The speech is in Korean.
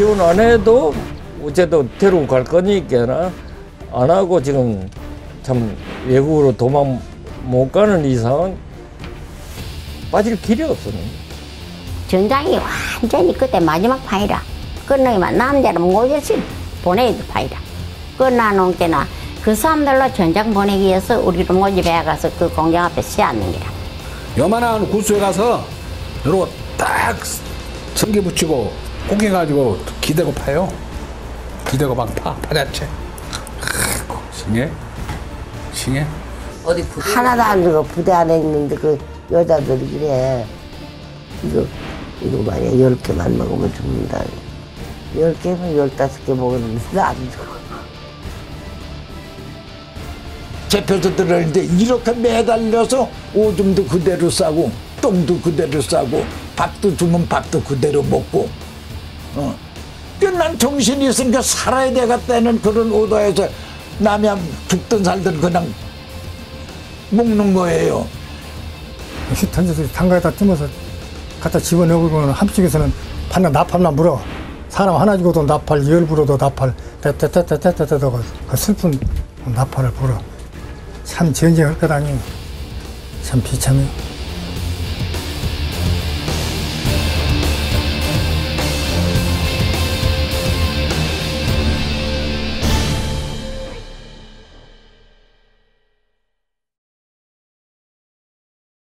지원 안 해도 어쨌든 데리고 갈 거니까나 안 하고 지금 참 외국으로 도망 못 가는 이상은 빠질 길이 없었는 전장이 완전히 그때 마지막 판이라. 끝나기만 남자는 모조씩 보내야 돼 판이라. 끝나놓은 게나 그 사람들로 전장 보내기 위해서 우리도 모집해 가서 그 공장 앞에 서 앉는 게라. 요만한 구수에 가서 이러고 딱 성게 붙이고 고개 가지고 기대고 파요. 기대고 막 파, 파자체. 아이고, 싱해? 싱해? 어디 부대 하나도 안 주고 부대 안에 있는데 그 여자들이 그래. 이거, 이거 만약 열 개만 먹으면 죽는다. 열 개면 열다섯 개 먹었는데 나안 줘. 잡혀서 들어오는데 이렇게 매달려서 오줌도 그대로 싸고 똥도 그대로 싸고 밥도 주면 밥도 그대로 먹고 어. 난 정신이 있으니까 살아야 되겠다는 그런 오도에서 남이 죽든 살든 그냥 먹는 거예요. 휙 던져서 단가에다 뜸어서 갖다 집어넣으면 한쪽에서는 반나 나팔만 물어. 사람 하나 죽어도 나팔 열 불어도 나팔. 따따따따따따 그 슬픈 나팔을 불어. 참 전쟁할 것 아니오. 참 비참해